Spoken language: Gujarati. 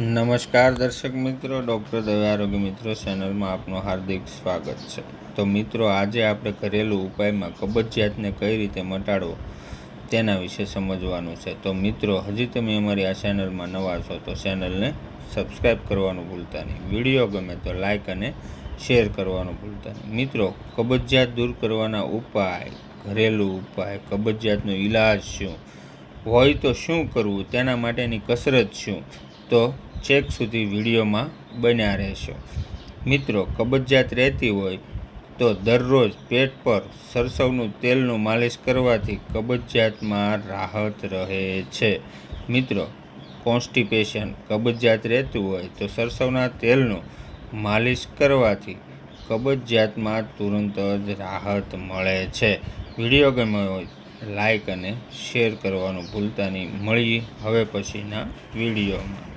નમસ્કાર દર્શક મિત્રો, ડૉક્ટર દવે આરોગ્ય મિત્રો ચેનલમાં આપનું હાર્દિક સ્વાગત છે. તો મિત્રો, આજે આપણે ઘરેલું ઉપાયમાં કબજિયાતને કઈ રીતે મટાડવો તેના વિશે સમજવાનું છે. તો મિત્રો, હજી તમે અમારી આ ચેનલમાં નવા છો તો ચેનલને સબસ્ક્રાઈબ કરવાનું ભૂલતા નહીં. વીડિયો ગમે તો લાઇક અને શેર કરવાનું ભૂલતા નહીં. મિત્રો, કબજિયાત દૂર કરવાના ઉપાય, ઘરેલું ઉપાય, કબજિયાતનો ઈલાજ શું? હોય તો શું કરવું? તેના માટેની કસરત શું? તો છેક સુધી વિડીયોમાં બન્યા રહેશો. મિત્રો, કબજિયાત રહેતી હોય તો દરરોજ પેટ પર સરસવનું તેલનું માલિશ કરવાથી કબજિયાતમાં રાહત રહે છે. મિત્રો, કોન્સ્ટિપેશન કબજિયાત રહેતું હોય તો સરસવના તેલનું માલિશ કરવાથી કબજિયાતમાં તુરંત જ રાહત મળે છે. વીડિયો ગમ્યો હોય, લાઈક અને શેર કરવાનું ભૂલતા નહીં. મળીએ હવે પછીના વિડીયોમાં.